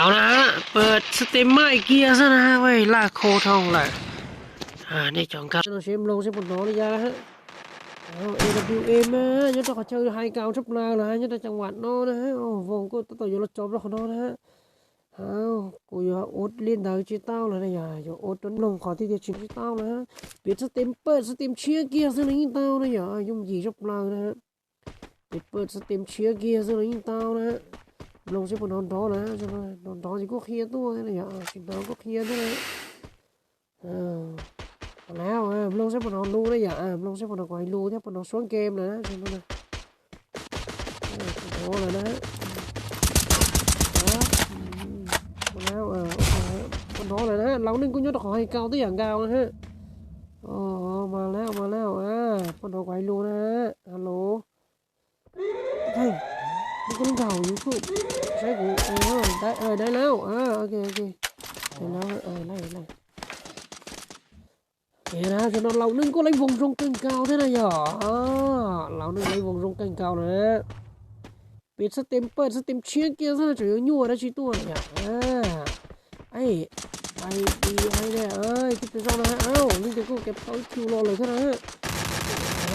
เอานะฮะ เปิดสเต็มไม่เกียร์ซะนะฮะไว้ลากโคทองเลยอ่านี่จองครับเราเชมลงเชมบนน้องนี่ยาฮะเอา AWA มายังต้องขอเจอไฮเกาชับลาวนะฮะยังต้องจังหวัดน้นะฮะโอ้วงก็ต่อยู่รถจบแล้วคนโน้นะฮะเอากูอยากอดเล่นดาวจิตเต้าเลยนะยาอย่าอดจนลงขอที่จะชิมจิตเต้านะฮะปิดสเต็มเปิดสเต็มเชียร์เกียร์ซะนะยิ่งเต้านะยายุ่งยีชับลาวนะฮะปิดเปิดสเต็มเชียร์เกียร์ซะนะยิ่งเต้านะฮะ lông sẽ còn non đó là cho nó non đó thì có khía tôi thế này ạ thì à, đó có khía thế này à nào à lông sẽ còn non lu đấy ạ lông sẽ còn đón quay lu thế còn nó xuống game nữa, cho nó này ờ, đó là đấy. Đó. Nào à còn đó là đấy. Lâu nên cũng nhớ được hỏi cao tới dạng cao nữa ha ồ ờ, mà leo mà leo à còn đó quay lu nữa alo. Hey คนเก่าอยู่สุดใช่กูเออได้เออได้แล้วอ่าโอเคโอเคได้แล้วเออได้ไล่เห็นนะสำหรับเราหนึ่งก็เลยวงตรงกลางเก่าได้นะหรออ่าเราหนึ่งเลยวงตรงกลางเก่าเลยปิดสเต็มเปิดสเต็มเชียร์เกียร์ซะจะยั่วด้ชิ้นตัวเนี่ยเออไอ้ไอ้ดีไอ้เนี่ยเอ้ยคิดไปซ่างนะเอ้านี่จะกูเก็บเขาคิวรอเลยใช่ไหม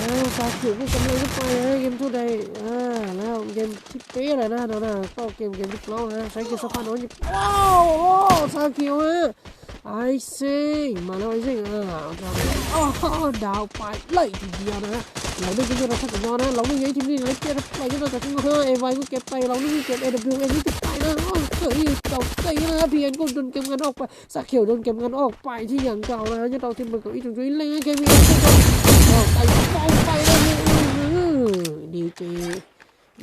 แล้วซาคิก็กำลังจะไปฮะเกมทุใดอ่าแล้วเกมที่เป๊ะเลยนะเดี๋ยวนะก็เกมเกมที่เราฮะใช้เกมสะพานน้อยว้าวโอ้ซาคิฮะไอซิงมาแล้วไอซิงอ่าโอ้โหดาวไปเลยทีเดียวนะเราไม่กินเราทักกันยอนะเราไม่ยัยทีมนี้เลยเก็บไปก็แต่ที่เฮ้ยเอไวก็เก็บไปเราไม่เก็บเอวเอ็นนี่ติดไปนะเฮ้ยเก่าใจนะเพียนก็โดนเกมกันออกไปซาคิวโดนเกมกันออกไปที่อย่างเก่านะฮะจะเราทีมมันก็อีกตรงนี้เลยเกมนี้ ก็ไปฟองไปแล้วดีเจ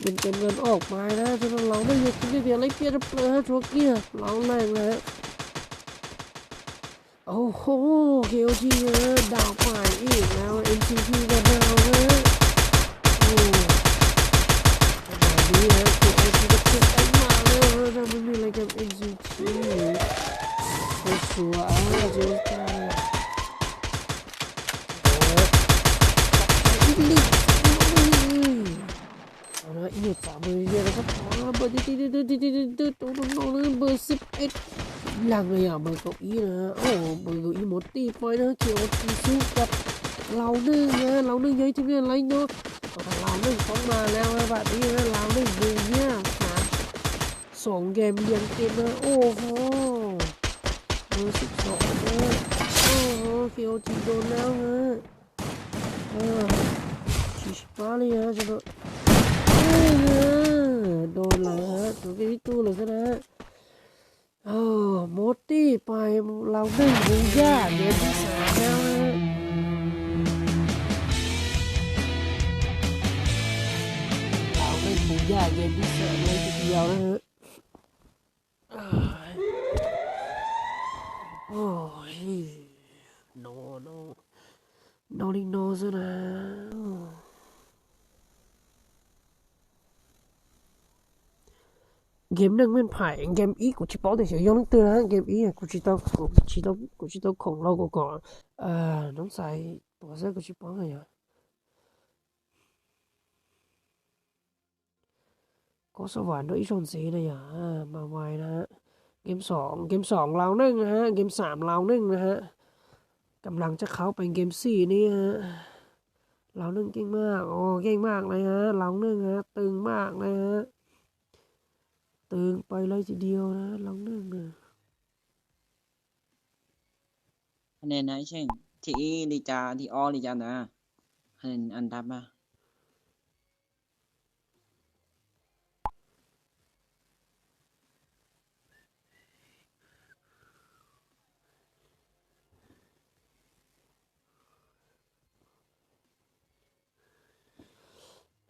เป็นเกมเงินออกมานะจนเราไม่หยุดที่เดียวไล่เกียร์เปลือชัวเกียร์เราแรงเลยโอ้โหเกียวจีดาวไปอีกแล้ว NCT ก็ดาวนะโอ้ดีฮะเกียวจีก็เก็บไปมาเลยถ้าไม่มีอะไรกับ NCT โคตรสวยเจ้าจ้า พอเบอร์ที่ที่ที่ที่ที่ที่ตรงตรงนั้นเบอร์สิบเอ็ดหลังเลยอะเบอร์เก้าอี้นะฮะโอ้เบอร์เก้าอี้หมดตีไปนะเขียวจีสู้กับเราหนึ่งนะเราหนึ่งยัยที่เนี่ยไรเนาะเราหนึ่งต้องมาแล้วนะแบบนี้นะเราหนึ่งดูเนี่ยสามสองเกมเรียงเกมนะโอ้โหเบอร์สิบสองนะโอ้โหเขียวจีโดนแล้วฮะเออชิชิปาเลยฮะจะโดน โดนเลยฮะตัวพี่ตู้เลยก็นะโอ้โมตี้ไปเราได้บูย่าเดือนที่สามแล้วฮะเราได้บูย่าเดือนที่สามเลยทีเดียวนะฮะโอ้ยโนโนโนลิโนซะนะ game 那面牌 game 一过去保定小用得对啦，game 一过去到过去到过去到恐老个个，呃，侬在多少过去帮个呀？ก็สวรรค์ด้วยชนสีนะอย่ะมาไวนะฮะเกมสองเกมสองเราหนึ่งนะฮะเกมสามเราหนึ่งนะฮะกำลังจะเข้าไปเกมสี่นี่ฮะเราหนึ่งเก่งมากโอ้เก่งมากเลยฮะเราหนึ่งฮะตึงมากเลยฮะ ไปเลยทีเดียวนะลองนึ่งนะคะแนนนะเช่นที่อีลีจาที่ออลีจานะคะแนนอันดับมา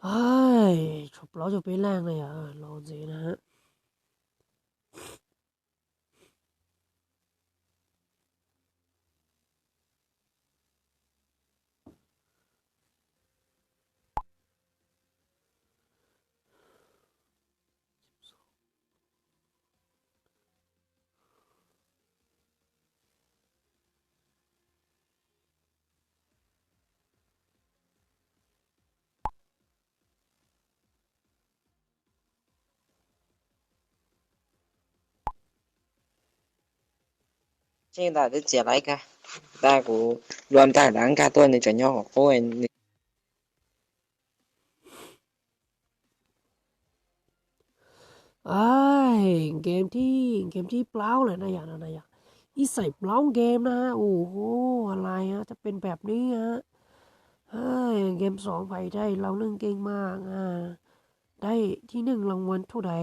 เฮ้ยจบแล้วจะไป 现在的接来个，大股乱大两家多你怎样学好你 ไอ้ยเกมที่เกมที่เปล่าเลยนะอย่างนั้นนะอย่างอีใส่เปล่าเกมนะฮะโอ้โหอะไรฮะจะเป็นแบบนี้ฮะเฮ้ยเกมสองไปได้เราเรื่องเก่งมากอ่าได้ที่หนึ่งรางวัลเท่าไหร่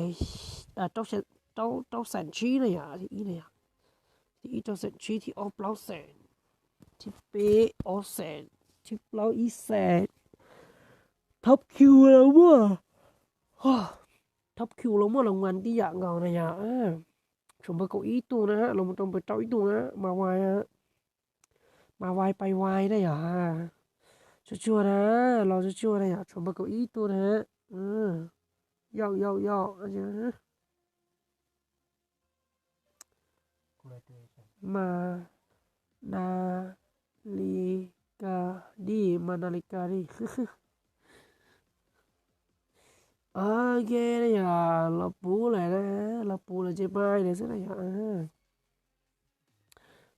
อ่าเจ้าเซนเจ้าเจ้าแสนชี้เลยอ่ะที่อีเลย อะที่อีเจ้าแสนชี้ที่ออฟเปล่าแสนที่เป๊ะออฟแสนที่เปล่าอีแสนท็อปคิวแล้วว่าท็อปคิวลงมารางวัลที่อยากเงานะยะชมเบอร์เก้าอี้ตัวนะฮะลงมาตรงเปิดเจ้าอีตัวนะมาไวฮะมาไวไปไวได้เหรอชัวร์ๆนะ เราจะชัวร์นะยะชมเบอร์เก้าอี้ตัวนะฮะย่อย่อย่ออะไรนะ มานาฬิกาดีมานาฬิกาดี Ok đây à, là bú lại đó, là bú là chơi bay này sẽ này à.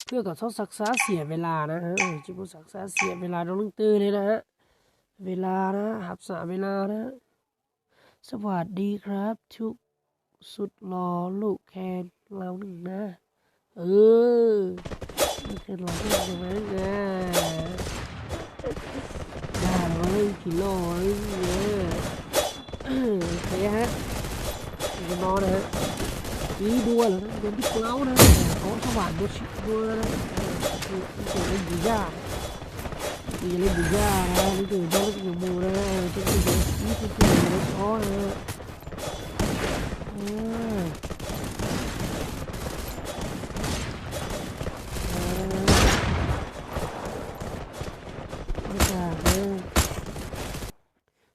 เพื่อกับทศศักษาเสียเวลานะฮะจิบุศักษาเสียเวลาเราลึงตื่นเลยนะฮะเวลานะหับษาเวลานะ สวัสดีครับ ทุกสุดรอลูกแคนเราหนึ่งนะ เออลูกแคนเราหนึ่งใช่ไหมเนี่ยได้เลยกิโลเลยเนี่ยโอเคฮะจะนนอนนะฮะปีบัวเหรอนะเดินที่เกล้านะเขาสว่านบัวชิบัวนะคืออเล่นบูย่าคือเล่นบูย่านะนี่คือเล่นอยู่มูนะจะคือนี่คือคือเล่นอ้อนะ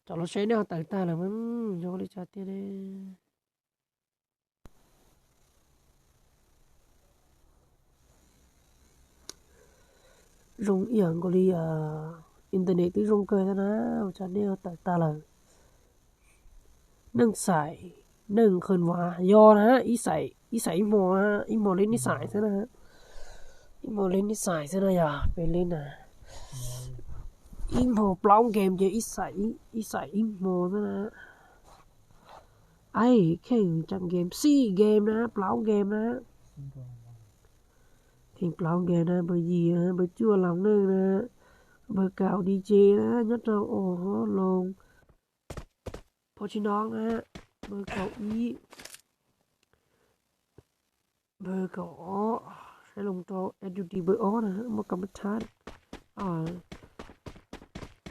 จอดรถเชนเนี่ยตัดตาเลยมั้งโยกเลยจัดเตี้ยเลยรงเอียงก็เลยกอินเทอร์เน็ตที่รงเกยนะจัดเนี่ยตัดตาเลยนึ่งใส่นึ่งเคินวายอนะฮะอีใส่อีใส่อีหมอฮะอีหมอเล่นนิสัยซะนะฮะ อีโมเล่นนิสัยซะนะอย่าไปเล่นนะอีโมปล้องเกมจะอีใส่อีใส่อีโมซะนะไให้ลงตัว NUDBO นะฮะมากรรมชานอ่า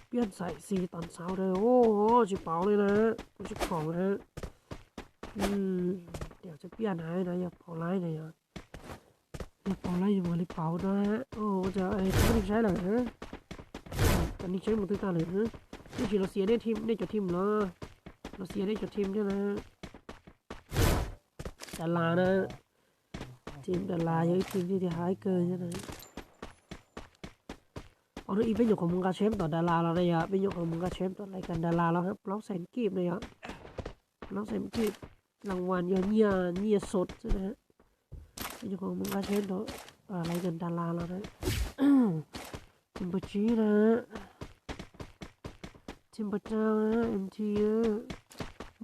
เปลี่ยนใส่สีตอนเช้าเลยโอ้โหชิบเป๋าเลยนะกูชิบของนะฮอืมเดี๋ยวจะเปลี่ยนให้นะอย่าเผาไล่หนะอย่าอย่าเผาไล่อย่ามาเลยเผาวยฮะโอ้จะไอ้ท่านใช้หรอฮะตอนนี้ใช้หมดตัวตาเลยฮะนี่คือเราเสียได้ทิมได้จดทิมเหรอเราเสียได้จดทิมใช่ไหมฮะแต่ลานะ ทีมดาราเยอะทีมที่ที่หายเกินใช่ไหมเอาอีเป็นอยู่ของมึงกาแชมต่อดาราเราเลยอะเป็นอยู่ของมึงกาแชมต่อรายการดาราเราครับร้องแสนกีบเลยอะร้องแสนกีบรางวัลเยอะเนี่ยเนี่ยสดใช่ไหมฮะอยู่ของมึงก็เช่นตัวอะไรกันดาราแล้วนะทิมเบอร์จีนะทิมเบอร์เจ้านะเอ็มที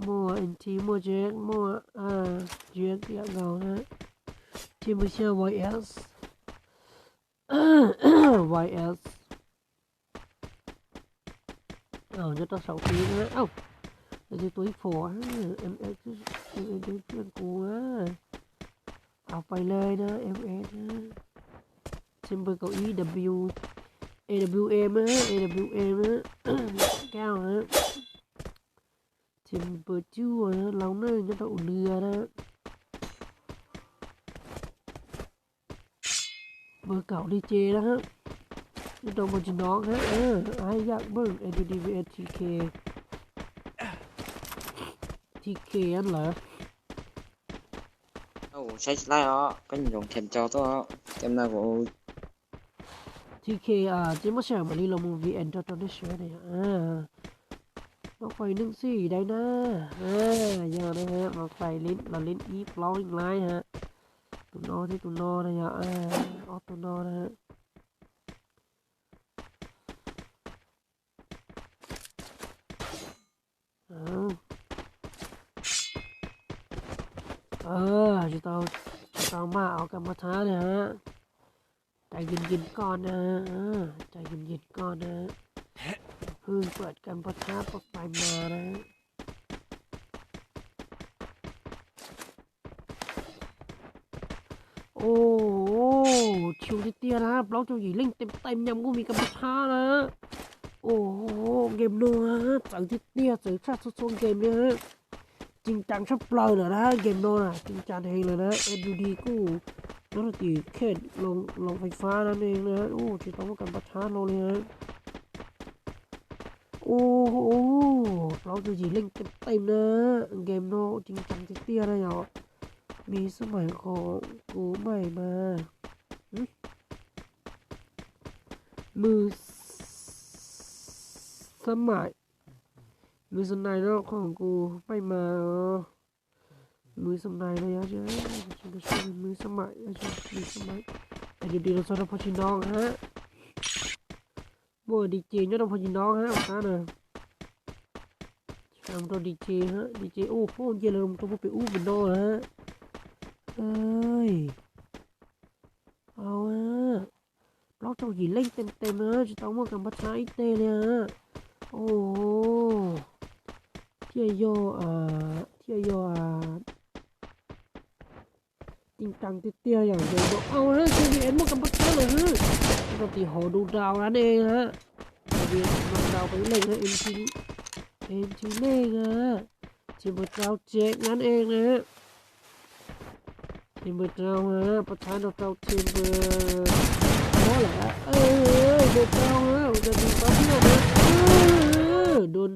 มัวเอ็มทีมัวแจ็คมัวอ่าแจ็คอย่างเงานะทิมเบอร์เชียร์วายเอสวายเอสเอาจะต้องสองทีนะเอ้าจะตัวอีกเอ็มเอ็กซ์เอ็มเอ็กซ์เพื่อนกูอะเอานะ M S นะซิมเบอร์เก้าอี้ W A W M นะ A W M นะแก้วนะซิมเบอร์จูนะเราเนื่องจะต้องเรือนะเบอร์เก่าดีเจนะฮะจะต้องมาจีน้องฮะเออไอ้ยากเบิ้ง A D D V S T K T K อันเหรอ Ồ, sai slide đó, có dùng thèm cho đó, tem nào của TK อ่าเจมาแชร์มาลีลามูวีแอนด์ตอนนี้เชื่อเนี่ยอ่ามาไฟหนึ่งสี่ได้นะอ่าอย่างนะฮะมาไฟลิ้นเราลิ้นอีฟลอวิ่งไลน์ฮะ ตุนอที่ตุนอนะยะอ่าออตุนอนนะฮะเออจะต้องจะต้องมาเอากรรมฐานนะฮะใจเย็นๆก่อนนะฮะเออใจเย็นๆก่อนนะฮะเพิ่งเปิดกันปะทะปะไปมานะฮะ โอ้โหชิวนิดเดียวนะบล็อกเจ้าหญิงเล่นเต็มเต็มๆยังก็มีกำช้านะ โอ้โหเกมนื้อจังที่เตี้ยเจอชาติส่วนเกมเนี่ยฮะจริงจังชับเปล่าเลยนะเกมโน้นอะจริงจังเองเลยนะเอ็ดูดีกูนักดนตรีแค่ลงลงไฟฟ้านั่นเองนะโอ้จะต้องกันประชาเราเลยฮะโอ้โหเราจะหญิงเล่นเต็มเต็มๆนะเกมโนจริงจังเตี้ยนะเหรอ มีสมัยของกูใหม่มา มือสมัย มือสมัยนอกของกูไม่มาอมือสมัยเลยอะเจ้าฉันก็ช่วยมือสมัยอะเจ้ามือสมัยแต่อยู่ดีเราสอนพอชินองฮะบัวดีเจยอดพอชินองฮะออกมาเนอะทำตัวดีเจฮะดีเจโอ้โหเจริญตัวไปอู้เป็นโนฮะ เอ้ย เอาอะเราเจ้าหญิงเล่นเต็มเต็มนะจะต้องมากับพัชาอิเตเลยฮะโอ้โหเที่ยโยอ่าเที่ยโยอ่าจริงจังเตี้ยอย่างเดียวเอาฮะเจวีเอ็นมากับพัชาเลยฮะปกติหอดูดาวนั่นเองฮะเจวีเอ็นมาดาวไปเล่นฮะเอ็นทีเอ็นทีเล่นฮะทีมดาวเจ็กนั่นเองนะฮะ ทีมเบอร์เจ้าฮะประธานเราทีมเบอร์โอ้แหละเอ้ยเบอร์เจ้าฮะจะดีปั๊บเนี่ยนะเออโดน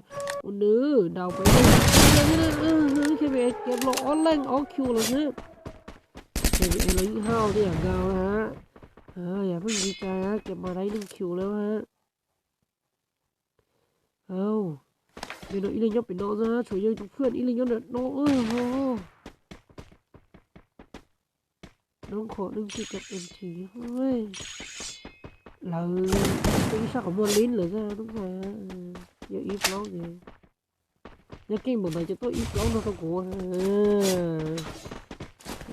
อุนนื้อดาวไปเลยอย่างนี้นะเออเออเคบีเอเก็บหลอกออนไลน์ออคิวเลยฮะเคบีเอลิงห้าวเนี่ยดาวนะฮะเอออย่าเพิ่งดีใจฮะเก็บมาได้หนึ่งคิวแล้วฮะเอ้าเดี๋ยวอีลิงยกเป็นโนซะช่วยยังเพื่อนอีลิงยกเด็ดนเออโหน้อออ มทีเฮ้ยเราเป็น sao có mua lín rồi ra đúng rồi á. Ừ, giờ ít lắm gì nhớ cái bộ này cho tôi ít lắm nó không của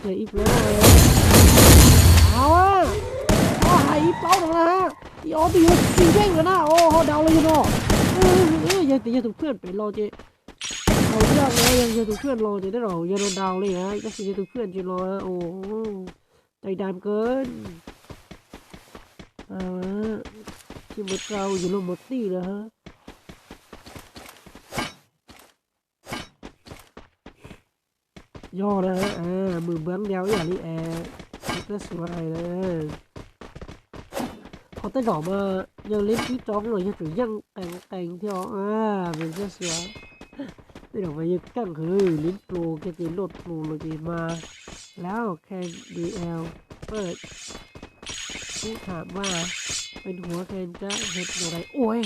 giờ ít lắm áo á áo hay ít lắm rồi ha ý ó thì xin nhanh rồi na ô họ đào lên rồi ừ giờ thì giờ tụi เพื่อนไปรอเจเอาเรื่องเลยยังจะถูก ใจดำเกินเอาละที่หมดเราอยู่ลงหมดตี้แล้วฮะย่อนะฮะอ่ามือเบื้องเดียวอย่างนี้แอร์ก็สวยเลยเขาได้ดอกมายังเล่นที่จ้องเลยยังถือยังแต่งแต่งที่อ๋ออ่ามันก็สวย ได้อกมายังกั้งคือลิ้นโปรแกจะโหลดโปรเลยมา แล้วแคนดีเอลเปิดผู้ถามว่า เป็นหัวแคนจะเห็ดอะไรโอ้ย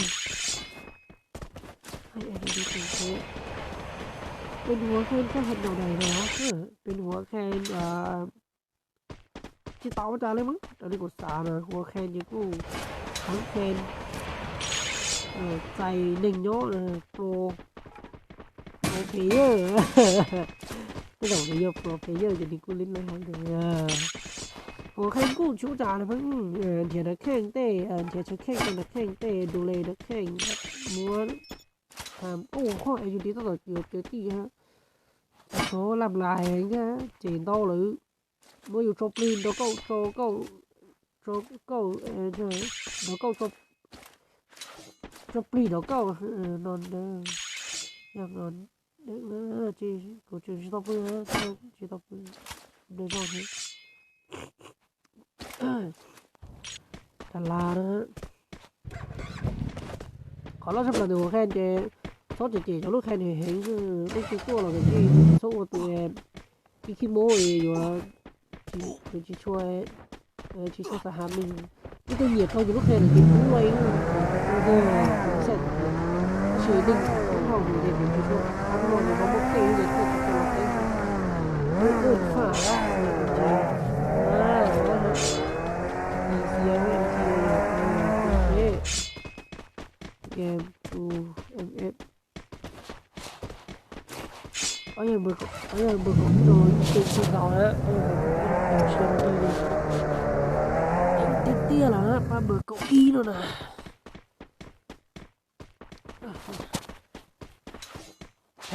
ให้แอนดี้ดูเิเป็นหัวแคนจะเห็ดอะไรนะเออเป็นหัวแคนอ่าที่เตาจาเลยมั้งตอนนี้กดสามนะหัวแคนยังกูทั้งแคนเออใจหนึ่งโยเลยโปร player cái đầu này pro player thì mình cũng lên lên hàng được ờ. ủa, khen cũng chú trả là vẫn ờ, thì nó khen tệ ờ, thì chú khen thì nó khen tệ đồ lề nó khen, muốn làm. Ô khỏi chú đi tao rồi được cái gì ha số làm lại anh á chỉ to lử bây giờ chụp lên đó câu cho câu cho câu đó câu chụp chụp lên đó câu non non nữa chị của chị chỉ tao vừa chị tao vừa để vào thế thật là đó có lo sắp là được khen chị số chị chị cho lúc khen thì hiện lúc chị cua là cái gì số của tụi em khi khi mua thì rồi chị chị chị chua chị chua cả hai mình cái tôi nhiệt thôi lúc khen là chị cũng quay rồi sẽ chỉ định houden dit niet zo. Dat moet je wel op tegen dit te praten. Goed varen. Yeah, boo. Yep. Oh yeah, bực. Oh yeah, bực. Rồi, tôi tôi đào đấy. Tôi xem đi. Tiếp tia là ba bực cậu y luôn à.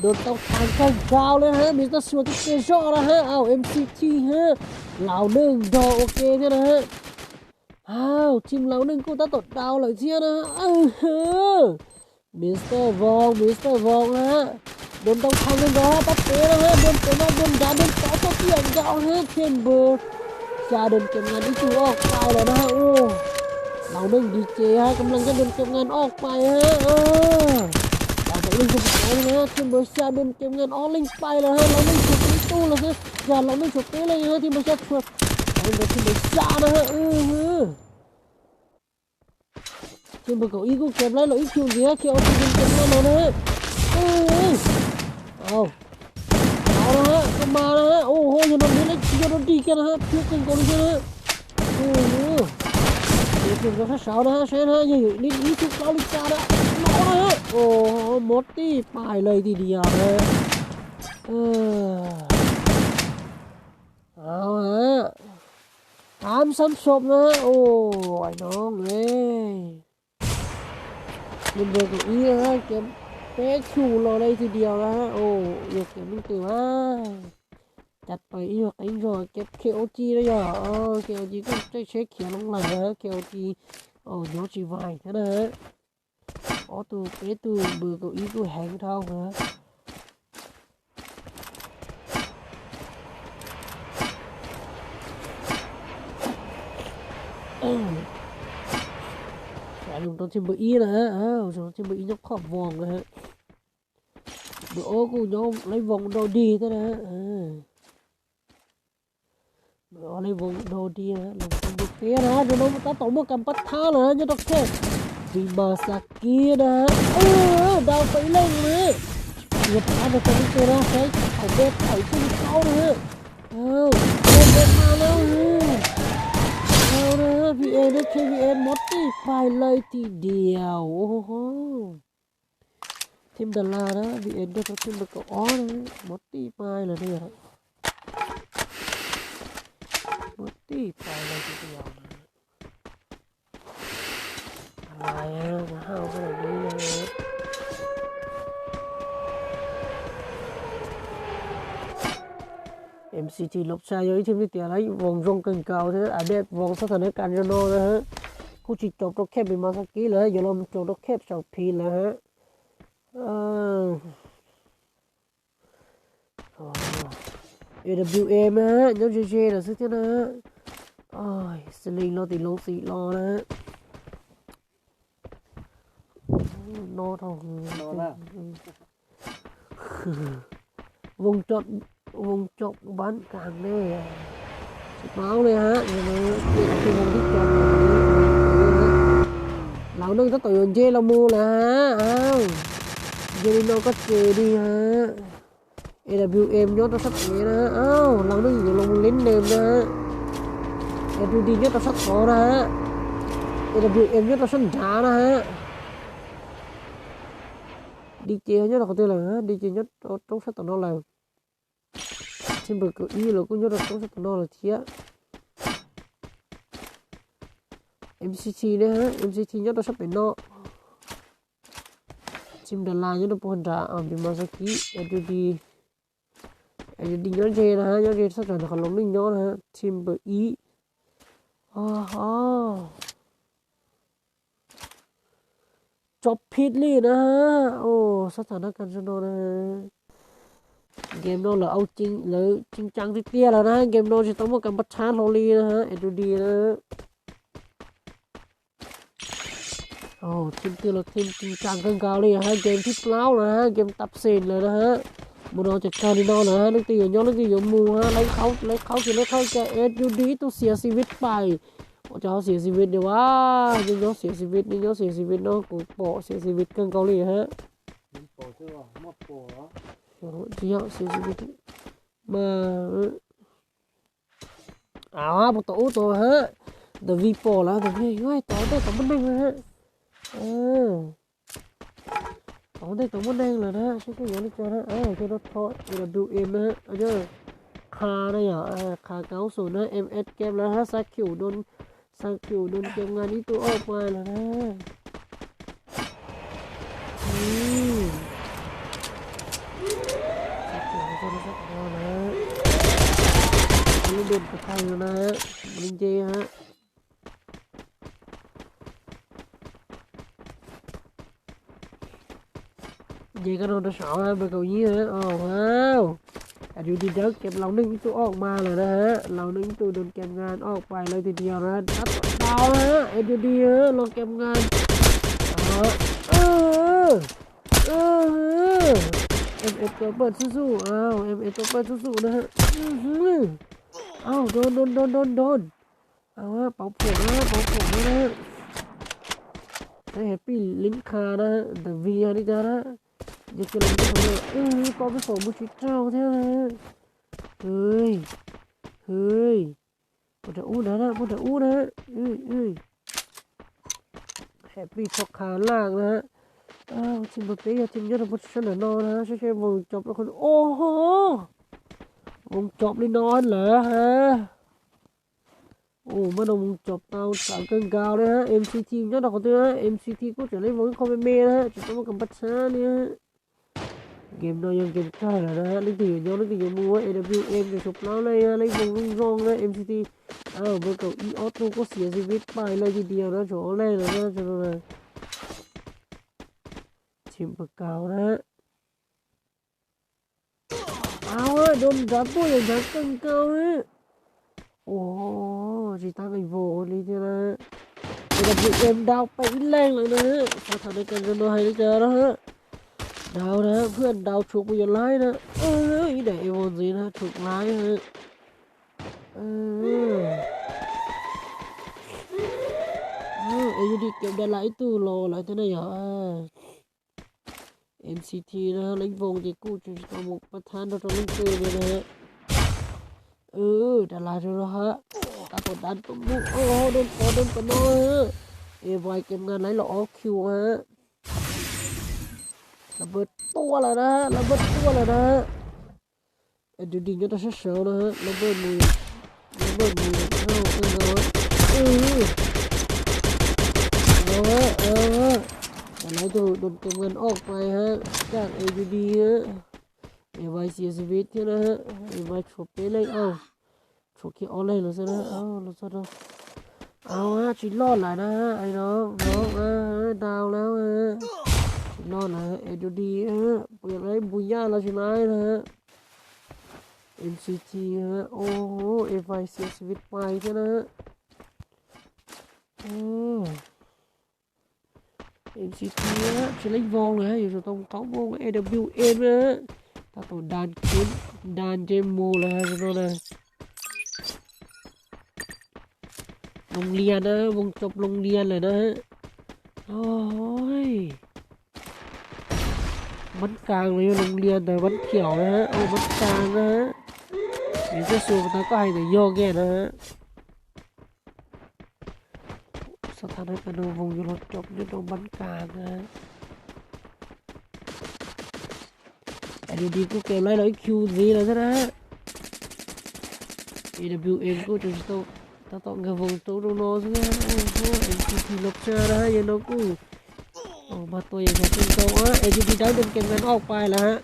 โดนต้องพอชินอนฮะอัปเตวองนะสถานการณ์ยอดดาวชนวองตั้งแต่อยู่ลงมึงจองยอดดาวแค่บิมาสกีนเออจิป้าแต่ไปย่อนะฮะเราจะเปล่าลึกกันทีมไปสามหมดการปะทะเลยนะฮะโดนเตาวเลยนะฮะมิสเตอร์สวตเกชนะฮะเอา MCT ฮะเหล่าหนึ่งดอโอเคเนี่ยนะฮะอ้าวทีมเหล่าหนึ่งกูตั้งตดดาวเลยเชียนะฮะเออฮ้อมิสเตอร์วองมิสเตอร์วองนะฮะโดนต้องทำกันนะฮะปั๊บเป๋นะฮะโดนเป๋มาโดนด่าโดนต่อตัวเปลี่ยนยาวฮะเทียนเบอร์ชาโดนเก็บงานที่จูออกไปแล้วนะฮะโอ้เราเรื่งดีเจฮะกำลังจะโดนเก็บงานออกไปฮะเออ เล่นกับเขานะฮะทียนเบอร์ชาโดนเก็บงานออกเล่นไปแล้วฮะเราเล่นฉุดในตู้แล้วฮะอย่าเราเล่นฉุดเป๋เลยฮะที่เบอร์ชาฉุดเราเล่นกับทีมเบอร์ชานะฮะเออฮะทีมเบอร์เก้าอี้ก็เก็บแล้วเราอีกคิวเดียวคิวเอาทีมเก็บงานมานะฮะเอ้ยเอาเอาละฮะก็มาแล้วฮะโอ้โหยันโดนนี้เลยยันโดนดีกันนะฮะพิวกันก่อนเลยนะฮะโอ้โหเดี๋ยวเป็นกระทะเสาวนะฮะใช่นะฮะอยู่นี่นี่ทุกเราลิกานะน้องนะ โอ้โหหมดที่ปลายเลยทีเดียวเลยเออเอาฮะตามซ้ำศพนะฮะโอ้ยน้องเอ้ยเล่นเบอร์กับอีนะฮะเกมเป๊ะชูรอเลยทีเดียวนะฮะ โอ้ยเก็บมึงตื่นมาจัดไปอีกไอ้ยอเก็บ KOG เลยอะเออ KOG ก็ได้เช็คเขียนลงหลังนะ KOG โอ้ยอจีไวนะฮะ อ๋อตัวเป๊ะตัวเบอร์เก้าอี้ก็แหงเท่านะอืม Dạ dùng trong chim bự ý là hả? À, dùng chim bự ý nhóc khỏm vòng rồi hả? Bữa ô của nhau lấy vòng đồ đi thế đó à. Bữa ô lấy vòng đồ đi hả? Làm chim bự kia đó, rồi nó ta tổng một cầm bắt thá là như đọc รีบอสักกี้นะฮะเออดาวไปเล่งเลยเกือบพาดไปตรนี้เลยวใช้เอาเด็ไถ่ขึ้นเข้าเลยเอ้าเอ็นเดมาแล้วเลยเอานะฮะพีเอ็นเดเคพีเอ็นมดตี้ไปเลยทีเดียวโอ้โหทีมดอลลาร์นะพีเอ็นเดเขาขึ้นมาก็อ๋อนมดตี้ไปเลยเนี่ยมดตี้ไปเลยทีเดียว นนะฮะกูจิจบรถแคบเป็นมาสักกี้เลยอย่าลมจบรถแคบสองพีแล้วฮะเออ AWM นะฮะยอดเจเจนะสัก ทีนะฮะโอ้ยสลิงเราติดลงสี่ล้อโนทองโนแล้ววงจดวงจบบ้านกลางแน่เมาเลยฮะอย่นี้นี่คือวงที่จบอย่างนี้เรานึ่งถ้าต่อยนเจเรามูนะฮะอ้าวเจนิโนก็เจดีฮะ AWM ยศตัวสักเอนะฮะอ้าวเรานึ่งอยู่ลงเลิ้นเนมนะฮะ AWD ยศตัวสักสองนะฮะ AWM ยศตัวสันจานะฮะ đi chơi nhớ là có tên là hả? chơi nhất trong- trong sách tao nó là trên bờ cửa y là cũng nhớ là trong sách tao nó là chia MCT đấy hả MCT nhớ là sắp đến nó chim đà la nhớ là bốn trả ở bên Masaki LD đi nhớ chơi là hả nhớ dê sắp là còn mình nhớ là hả chim bờ y oh oh จบผิดเลยนะฮะ โอ้สถานการณ์ชนนะฮะเกมโนเหรอเอาจริงหรือจริงจังที่เตี้ยแล้วนะ เกมโนจะต้องมากันประชาโรลีนะฮะเอ็ดูดีนะฮะโอ้ทีมเตี้ยเราทีมจริงจังกันกาวเลยฮะเกมที่เปล่านะฮะเกมตับเซนเลยนะฮะบนเราจัดการดีนอนนะฮะนึกตีอยู่ย้อนนึกตีอยู่มูฮะไล่เขาไล่เขาสิไล่เขาแกเอ็ดยูดีตัวเสียชีวิตไป จะเอาเสียชีวิตเดี๋ยวว่ายิงย้อนเสียชีวิตยิงย้อนเสียชีวิตเนาะกูโปะเสียชีวิตเครื่องเกาหลีฮะโปรชื่อว่าหมดโปรเหรอโอ้จะย้อนเสียชีวิตมาเอาฮะปุ๊ตัวตัวฮะเดวีโปแล้วเดวีเฮ้ยต่อได้ต่อมันได้เลยฮะเออต่อได้ต่อมันได้เลยนะช่วยก็อย่างนี้จ้ะฮะเออคือรถทอดเราดูเอ็มนะฮะเอาเจ้าคานะอย่าเออคาเก้าศูนย์นะ MS เกมแล้วฮะซักคิวโดน ซักคิวโดนเกมงานนี้ตัวออกมาแล้วนะอืมซักคิวไม่ใช่ซักคิวนะอันนี้โดนกระทำอยู่นะฮะมันเจฮะเยกันโดนสาวฮะเบอร์เกาหลีฮะอ้าวว้าว อยู่ดีเดียวเก็บเราหนึ่งตัวออกมาเลยนะฮะ เราหนึ่งตัวโดนเก็บงานออกไปเลยทีเดียวนะนัดดาวนะฮะเอ็ดยูดีฮะลองเก็บงานเอาฮะเออเออเอ็มเอ็ดตัวเปิดสู้ๆอ้าวเอ็มเอ็ดตัวเปิดสู้ๆนะฮะอื้อหืออ้าวโดนโดนโดนโดนโดนเอาฮะเป่าผมนะฮะเป่าผมนะฮะได้แฮปปี้ลิ้นคานะฮะเดอะวีนี่จ้านะ เด็กกำลังจะทำเลยเออปอไปส่งบุชิเจ้าเท่านั้นเฮ้ย เฮ้ยปวดอู้นะนะปวดอู้นะเอ้ยเอ้ยแฮปปี้ช็อกขาล่างนะฮะอ้าวทีมเป๊ะทีมยอดบุชนะนอนนะใช่ใช่วงจบแล้วคนโอ้โหวงจบเลยนอนเหรอฮะโอ้มันวงจบตาสามเกินกาวเลยฮะ MCT ยอดดอกเตือ MCT ก็จะเล่นวงคอมเมนะฮะจะต้องมากับบัตรชาเนี่ย เกมน้อยยังเกมช้แล้วนะฮะนึกถึงย้อนนึกถึงมัว AWM จะจบแล้วเลยอะไรวงรุ่งรองนะ MCT อ้าวเบอร์เก่า e ออโต้ก็เสียชีวิตไปเลยทีเดียวนะโฉแรกเลยนะจนเลยทีมเบอร์เก่านะฮะเอาอะโดนดับตัวอย่างนั้นกันเก่าฮะโอ้จีตังไอโวเลยทีนะ AWM ดาวไปแรงเลยนะฮะสถานการณ์กันหน่อยนะจ๊ะนะฮะ ดาวนะเพื่อนดาวถูกไปอย่างร้ายนะเออไอเด็กเอวอนซีนะถูกร้ายฮะเออเออไอ้ยูดีเก็บได้หลายตู้รอหลายตัวนะอย่า NCT นะฮะเล่นวงจะกู้จนสมุกประธานเราต้องเล่นเกมเลยนะฮะเออดาราเจอฮะตากดดันตุ้มบุกโอ้โหโดนคอโดนกระโดดฮะเอวายเกมงานไหลหล่อคิวฮะ ระเบิดตัวแล้วนะฮะระเบิดตัวแล้วนะฮะเอ็ดดิ้งก็ต้องเฉยๆนะฮะระเบิดมือระเบิดมือเข้าเออเออเอาฮะเอาฮะแต่แล้วจะโดนเก็บเงินออกไปฮะจากเอยูดีฮะเอวายเสียชีวิตนะฮะเอวายฉกไปเลยเอ้าฉกที่ออนไลน์หรือซะนะเอ้าหรือซะนะเอาฮะชีวิตรอดหลายนะฮะไอ้น้องน้องอ่าดาวแล้วฮะ นอนนะฮะเอดูดีฮะเปิดอะไรบุญญาเราใช่ไหมนะฮะ NCT ฮะ โอ้โห FI เสียชีวิตไปใช่นะฮะอืม NCT ฮะจะเล่นวงเลยฮะอยู่ตรงท็อปวง AWM นะฮะถ้าตัวดานคินดานเจมมูเลยฮะจะโดนนะโรงเรียนนะวงจบโรงเรียนเลยนะฮะ โอ้ย มันกลางเลยโรงเรียนแต่มันเขียวนะฮะเอามันกลางนะฮะเดี๋ยวจะสูบตาก็ให้แต่โยกแย่นะฮะสถานการณ์วงยู่รจบยู่ตรงบันกลางนะฮะแต่ดีๆก็เกมไล่ร้อยคิวซีแล้วนะฮะ AWM ก็จะต้องต้องกับวงตโรโนซะนะโอ้โห NCT ลบเจอนะฮะยันโนกู ออกมาตัวอย่างเป็นโตเออเอจีดีได้เป็นเกมกันออกไปแล้วฮะ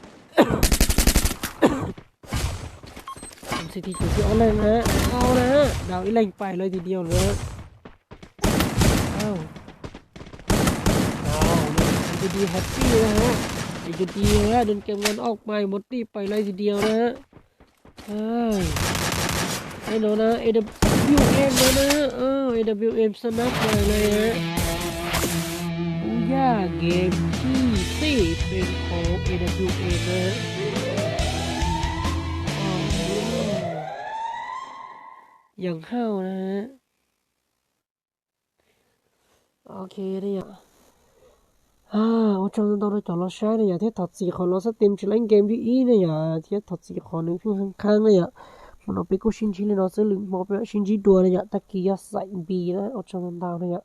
สิทีจุดที่เอาเลยนะฮะเอานะฮะดาวอีเล่งไปเลยทีเดียวเลยเอาเอาเอจีดีแฮปปี้นะฮะเอจีดีฮะโดนเกมกันออกไปหมดที่ไปเลยทีเดียวนะฮะเฮ้ยไอ้โนนะ AWM เลยนะฮะเออ AWM สนับเลยเลยฮะ 5 เกมที่4เป็นของ AWA นะอย่างเข้านะฮะ โอเคเนี่ยอ่าโอ้จำตอนเราจอดรถใช้เนี่ยที่ถอดสีของรถสตรีมชิลเล่นเกมที่อีเนี่ยที่ถอดสีของนึงที่ข้างๆเนี่ยมันเอาไปกูชินชิเลยเนาะซึ่งหรือมอไปชินชิดัวเนี่ยตะกี้ใส่บีนะโอ้จำตอนเนี่ย